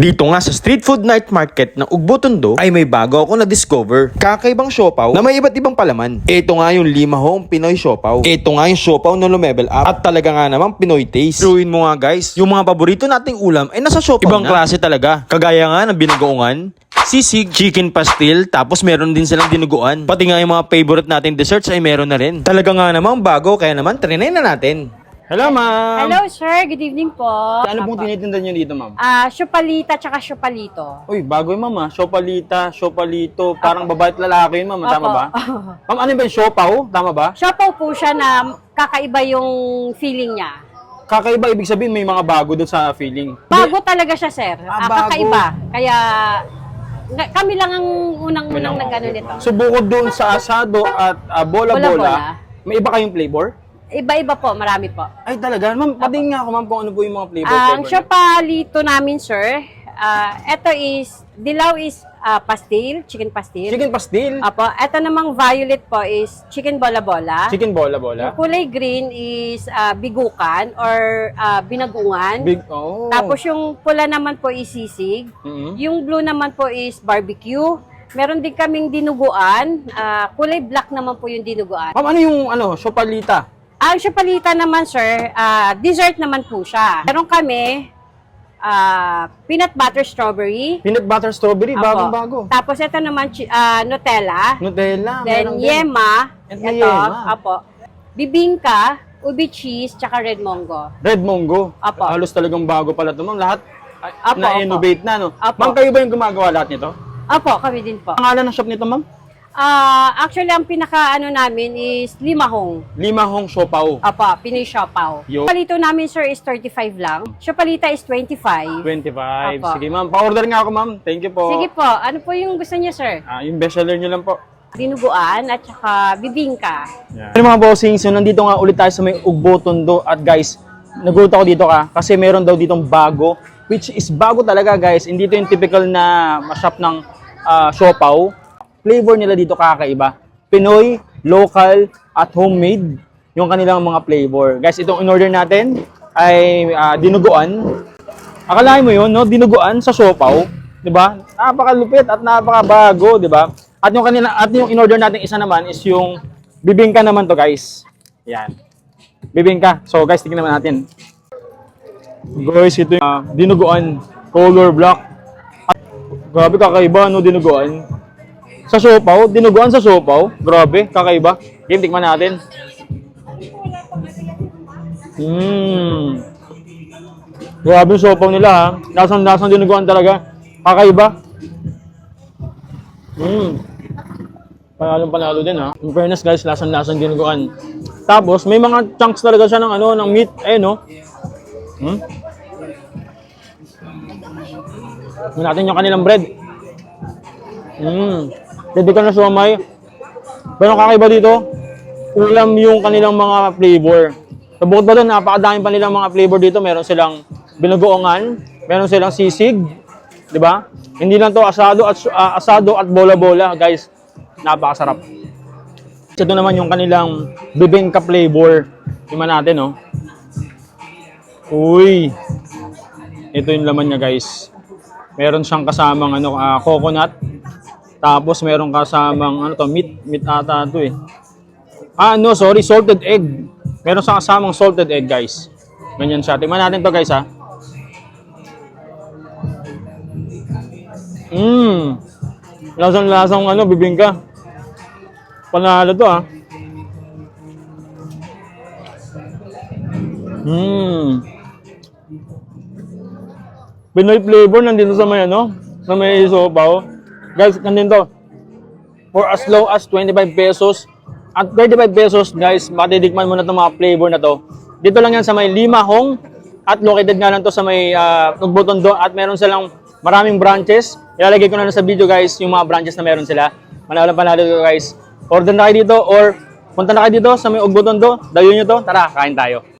Dito nga sa street food night market ng Ugbotondo ay may bago ako na-discover. Kakaibang siopaw na may iba't ibang palaman. Ito nga yung limahong Pinoy siopaw. Ito nga yung siopaw na lumebel up at talaga nga namang Pinoy taste. Truin mo nga guys, yung mga paborito nating ulam ay nasa siopaw Ibang na. klase talaga. Kagaya nga ng binagoongan, sisig, chicken pastil, tapos meron din silang dinuguan. Pati nga yung mga favorite nating desserts ay meron na rin. Talaga nga namang bago, kaya naman trinay na natin. Hello, ma'am. Hello, sir. Good evening po. Ano pong tinitinda niyo dito, ma'am? Ah, syupalita tsaka syupalito. Uy, bago yung ma'am, ah. Siopalita, siopalito, parang babae at lalaki yun, ma'am. Tama Opo. ba? Ma'am, ano ba yung siopaw? Tama ba? Siopaw po siya na kakaiba yung feeling niya. Kakaiba, ibig sabihin may mga bago doon sa feeling. Bago talaga siya, sir. Ah, Ah, bago. kakaiba. Kaya nga- kami lang ang unang-unang nag-ano nito. So, bukod doon sa asado at ah, bola-bola, Bola-bola. may iba kayong flavor? Iba-iba po, marami po. Ay, talaga? Ma'am, patingin nga ako, ma'am, kung ano po yung mga flavor. Ang flavor niyo. syupalito namin, sir, ah, ito is, dilaw is ah, pastil, chicken pastil. Chicken pastil. Apo, ito namang violet po is chicken bola-bola. Chicken bola-bola. Yung kulay green is ah, bigukan or ah, binagungan. Big, oh. Tapos yung pula naman po is sisig. Mhm. Yung blue naman po is barbecue. Meron din kaming dinuguan. Ah, kulay black naman po yung dinuguan. Ma'am, ano yung ano, siopalita? Ang syupalita naman, sir, ah, dessert naman po siya. Meron kami ah, peanut butter strawberry. Peanut butter strawberry, bagong-bago. Tapos ito naman, ah, Nutella. Nutella, Then, yema. Ito, yema. apo. Bibingka, ubi cheese, tsaka red mongo. Red Mongo. Apo. Halos talagang bago pala ito, ma'am. Lahat Apo, na-innovate na, no? Apo. Ma'am, kayo ba yung gumagawa lahat nito? Apo, kami din po. Ang pangalan ng shop nito, ma'am? Ah, actually, ang pinaka ano namin is limahong. Limahong Siopaw. Apo, Pinoy Siopaw. Yo. Palito namin, sir, is 35 lang. Siopalita is 25. 25. Apo. Sige, ma'am. Pa-order nga ako, ma'am. Thank you po. Sige po, ano po yung gusto niyo, sir? Ah, yung bestseller nyo lang po. Dinuguan at saka bibingka. Ano mga bossing, so nandito nga ulit tayo sa may Ugbo Tondo at guys, nagulat ako dito ka kasi meron daw ditong bago which is bago talaga guys. Hindi ito yung typical na shop ng ah, siopaw. Flavor nila dito kakaiba. Pinoy, local, at homemade yung kanilang mga flavor. Guys, itong in-order natin ay ah, dinuguan. Akalain mo yun, no? Dinuguan sa siopaw, 'di ba? Napakalupit at napakabago, 'di ba? At yung kanina at yung in-order natin isa naman is yung bibingka naman to, guys. Yan. Bibingka. So, guys, tingnan naman natin. Guys, ito yung ah, dinuguan color black. Grabe kakaiba no dinuguan. Sa siopaw, dinuguan sa siopaw. Grabe, kakaiba. Game, tikman natin. Mmm. Grabe yung sopaw nila ha. Lasang-lasang dinuguan talaga. Kakaiba. Mm. Panalong panalo din ha. In fairness guys, lasang-lasang dinuguan. Tapos may mga chunks talaga siya ng ano, ng meat. Eh no. Hmm? Tignan natin yung kanilang bread. Mm. Typical na siomay. Pero kakaiba dito, ulam yung kanilang mga flavor. Sa bukod pa doon, napakadami pa nilang mga flavor dito. Meron silang binugoongan, meron silang sisig, di ba? Hindi lang to asado at ah, asado at bola-bola, guys. Napakasarap. Ito naman yung kanilang bibingka flavor. Tingnan natin, no? Uy! Ito yung laman niya, guys. Meron siyang kasamang ano, ah, coconut. Tapos meron kasamang ano to, meat, meat ata to eh. Ah, no, sorry, salted egg. Meron sa kasamang salted egg, guys. Ganyan siya. Tingnan natin to, guys, ha. Mmm. Lasang-lasang ano, bibingka. Panalo to, ha. Mmm. Pinoy flavor nandito sa may ano, sa may sopaw. Guys, nandito. For as low as 25 pesos. At 35 pesos, guys, matidikman mo na itong mga flavor na to. Dito lang yan sa may Limahong at located nga lang to sa may uh, at meron silang maraming branches. Ilalagay ko na lang sa video, guys, yung mga branches na meron sila. Manawalang panalo dito, guys. Order na kayo dito or punta na kayo dito sa may Ugbotondo. Dayo nyo to. Tara, kain tayo.